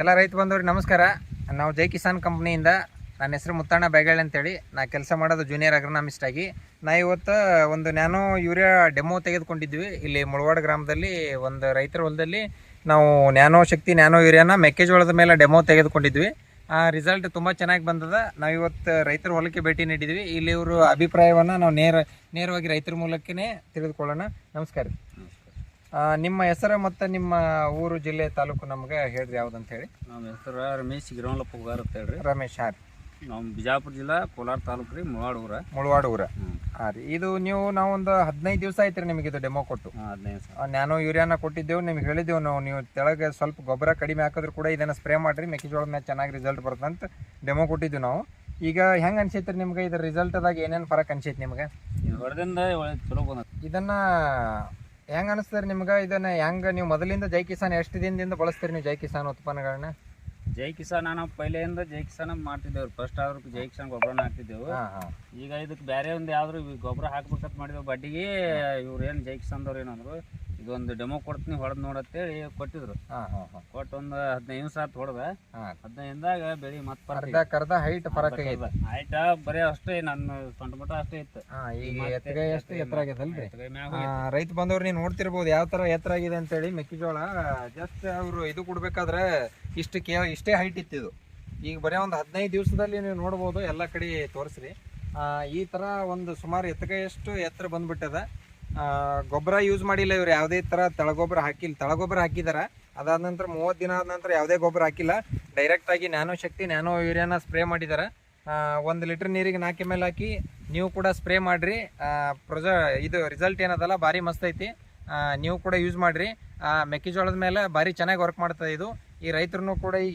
ಎಲ್ಲ ರೈತ ಬಂದವ್ರಿಗೆ ನಮಸ್ಕಾರ. ನಾವು ಜೈ ಕಿಸಾನ್ ಕಂಪ್ನಿಯಿಂದ, ನನ್ನ ಹೆಸರು ಮುತ್ತಣ್ಣ ಬೇಗಳೆ ಅಂತೇಳಿ. ನಾ ಕೆಲಸ ಮಾಡೋದು ಜೂನಿಯರ್ ಅಗ್ರನಾಮಿಸ್ಟ್ ಆಗಿ. ನಾ ಇವತ್ತು ಒಂದು ನ್ಯಾನೋ ಯೂರಿಯಾ ಡೆಮೋ ತೆಗೆದುಕೊಂಡಿದ್ವಿ. ಇಲ್ಲಿ ಮುಳವಾಡ ಗ್ರಾಮದಲ್ಲಿ ಒಂದು ರೈತರ ಹೊಲದಲ್ಲಿ ನಾವು ನ್ಯಾನೋ ಶಕ್ತಿ, ನ್ಯಾನೋ ಯೂರಿಯಾನ ಮೆಕ್ಕೆಜೋಳದ ಮೇಲೆ ಡೆಮೋ ತೆಗೆದುಕೊಂಡಿದ್ವಿ. ಆ ರಿಸಲ್ಟ್ ತುಂಬ ಚೆನ್ನಾಗಿ ಬಂದದ. ನಾವು ಇವತ್ತು ರೈತರ ಹೊಲಕ್ಕೆ ಭೇಟಿ ನೀಡಿದ್ವಿ. ಇಲ್ಲಿ ಇವರು ಅಭಿಪ್ರಾಯವನ್ನು ನಾವು ನೇರ, ನೇರವಾಗಿ ರೈತರ ಮೂಲಕನೇ ತಿಳಿದುಕೊಳ್ಳೋಣ. ನಮಸ್ಕಾರ ನಿಮ್ಮ ಹೆಸರು ಮತ್ತು ನಿಮ್ಮ ಊರು ಜಿಲ್ಲೆ ತಾಲೂಕು ನಮಗೆ ಹೇಳ್ರಿ ಅಂತ ಹೇಳಿ ನಮ್ಮ ಹೆಸರು ರಮೇಶ್ ಗಿರವಲಪ್ಪ ಹೋಗಾರ ಅಂತ ಹೇಳ್ರಿ ರಮೇಶ್ ಹಾರಿ. ರೀ ನಮ್ಮ ಬಿಜಾಪುರ ಜಿಲ್ಲಾ ಕೋಲಾರ ತಾಲೂಕು ರೀ ಮುಳವಾಡ ಊರ. ಮುಳವಾಡ ಊರ. ಹಾಂ ರೀ ಇದು ನೀವು ನಾವೊಂದು ಹದಿನೈದು ದಿವಸ ಆಯ್ತು ರೀ ನಿಮಗೆ ಇದು ಡೆಮೋ ಕೊಟ್ಟು. ಹದಿನೈದು ನಾನು ನ್ಯಾನೋ ಯೂರಿಯಾನ ಕೊಟ್ಟಿದ್ದೆವು ನಿಮ್ಗೆ ಹೇಳಿದ್ದೆವು ನಾವು ನೀವು ತೆಳಗೆ ಸ್ವಲ್ಪ ಗೊಬ್ಬರ ಕಡಿಮೆ ಹಾಕಿದ್ರು ಕೂಡ ಇದನ್ನು ಸ್ಪ್ರೇ ಮಾಡಿರಿ ಮೆಕ್ಕೆಜೋಳದ ಮೇಲೆ ಚೆನ್ನಾಗಿ ರಿಸಲ್ಟ್ ಬರ್ತಂತ ಡೆಮೋ ಕೊಟ್ಟಿದ್ದೆವು ನಾವು. ಈಗ ಹೆಂಗೆ ಅನ್ಸೈತೆ ರೀ ನಿಮ್ಗೆ ಇದ್ರ ರಿಸಲ್ಟ್ದಾಗ ಏನೇನು ಫರಕ್ ಅನ್ಸೈತೆ ನಿಮ್ಗೆ? ಹೊಡೆದಿಂದ ಚಲೋ ಬಂದ ಇದನ್ನ ಹೆಂಗೆ ಅನಿಸ್ತದ ನಿಮ್ಗೆ? ಇದನ್ನ ಹೆಂಗ ನೀವು ಮೊದಲಿಂದ ಜೈ ಕಿಸಾನ್ ಎಷ್ಟು ದಿನದಿಂದ ಬಳಸ್ತೀರಿ ನೀವು ಜೈ ಕಿಸಾನ್ ಉತ್ಪನ್ನಗಳನ್ನ ಜೈ ಕಿಸಾನ್ ನಾವು ಪೈಲೆಯಿಂದ ಜೈ ಕಿಸಾನ್ ಮಾಡ್ತಿದ್ದೇವೆ ಫಸ್ಟ್ ಆದ್ರೂ ಜೈ ಕಿಸಾನ್ ಗೊಬ್ಬರನ ಹಾಕ್ತಿದ್ದೆವು. ಈಗ ಇದಕ್ಕೆ ಬೇರೆ ಒಂದು ಯಾವ್ದು ಗೊಬ್ಬರ ಹಾಕ್ಬೇಕಂತ ಮಾಡಿದ್ವಿ. ಬಡ್ಡಿಗೆ ಇವ್ರು ಏನು ಜೈ ಕಿಸಾನ್ದವ್ರು ಏನಂದ್ರು ಇದೊಂದು ಡೆಮೋ ಕೊಡ್ತೀನಿ ಹೊಡೆದ್ ನೋಡತ್ತೇಳಿ ಕೊಟ್ಟಿದ್ರು. ಕೊಟ್ಟು ಒಂದು ಹದಿನೈದು ನಿಮಿಷ ಆತು ಹೊಡೆದ. ಹದಿನೈದಿಂದಾಗ ಬೆಳಿ ಮತ್ತೆ ಅರ್ಧ ಕರ್ದ ಹೈಟ್ ಫರಕ್ ಆಗೈತೆ. ಬರೇ ಬರೀ ಅಷ್ಟೇ ನನ್ನ ಸೊಂಟ ಮಟ್ಟ ಅಷ್ಟೇ ಇತ್ತು. ಈಗ ಎತ್ತಗ ಎಷ್ಟು ಎತ್ತರ ಆಗೈತಲ್ರಿ ಎತ್ತುಗೈ ರೈತ ಬಂದವ್ರು ನೀವು ನೋಡ್ತಿರ್ಬೋದು ಯಾವ ತರ ಎತ್ತರ ಆಗಿದೆ ಅಂತೇಳಿ ಮೆಕ್ಕೆಜೋಳ. ಜಸ್ಟ್ ಅವರು ಇದು ಕೊಡ್ಬೇಕಾದ್ರೆ ಇಷ್ಟು ಕೇ ಇಷ್ಟೇ ಹೈಟ್ ಇತ್ತಿದು ಈಗ ಬರೀ ಒಂದು ಹದಿನೈದು ದಿವಸದಲ್ಲಿ ನೀವು ನೋಡ್ಬೋದು ಎಲ್ಲ ಕಡೆ ತೋರಿಸ್ರಿ. ಆ, ಈ ಥರ ಒಂದು ಸುಮಾರು ಎತ್ತಗೆಯಷ್ಟು ಎತ್ತರ ಬಂದ್ಬಿಟ್ಟದ. ಗೊಬ್ಬರ ಯೂಸ್ ಮಾಡಿಲ್ಲ, ಇವ್ರು ಯಾವುದೇ ಥರ ತಳಗೊಬ್ಬರ ಹಾಕಿಲ್ಲ. ತಳಗೊಬ್ಬರ ಹಾಕಿದಾರ, ಅದಾದ ನಂತರ ಮೂವತ್ತು ದಿನ ಆದ ನಂತರ ಯಾವುದೇ ಗೊಬ್ಬರ ಹಾಕಿಲ್ಲ. ಡೈರೆಕ್ಟಾಗಿ ನ್ಯಾನೋ ಶಕ್ತಿ, ನ್ಯಾನೋ ಯೂರಿಯಾನ ಸ್ಪ್ರೇ ಮಾಡಿದ್ದಾರೆ ಒಂದು ಲೀಟ್ರ್ ನೀರಿಗೆ ನಾಲ್ಕು ಎಂ ಹಾಕಿ, ನೀವು ಕೂಡ ಸ್ಪ್ರೇ ಮಾಡಿರಿ. ಪ್ರೊಜ, ಇದು ರಿಸಲ್ಟ್ ಏನದಲ್ಲ, ಭಾರಿ ಮಸ್ತ್ ಐತಿ. ನೀವು ಕೂಡ ಯೂಸ್ ಮಾಡಿರಿ. ಮೆಕ್ಕೆಜೋಳದ ಮೇಲೆ ಭಾರಿ ಚೆನ್ನಾಗಿ ವರ್ಕ್ ಮಾಡ್ತದೆ ಇದು. ಈ ರೈತರು ಕೂಡ ಈಗ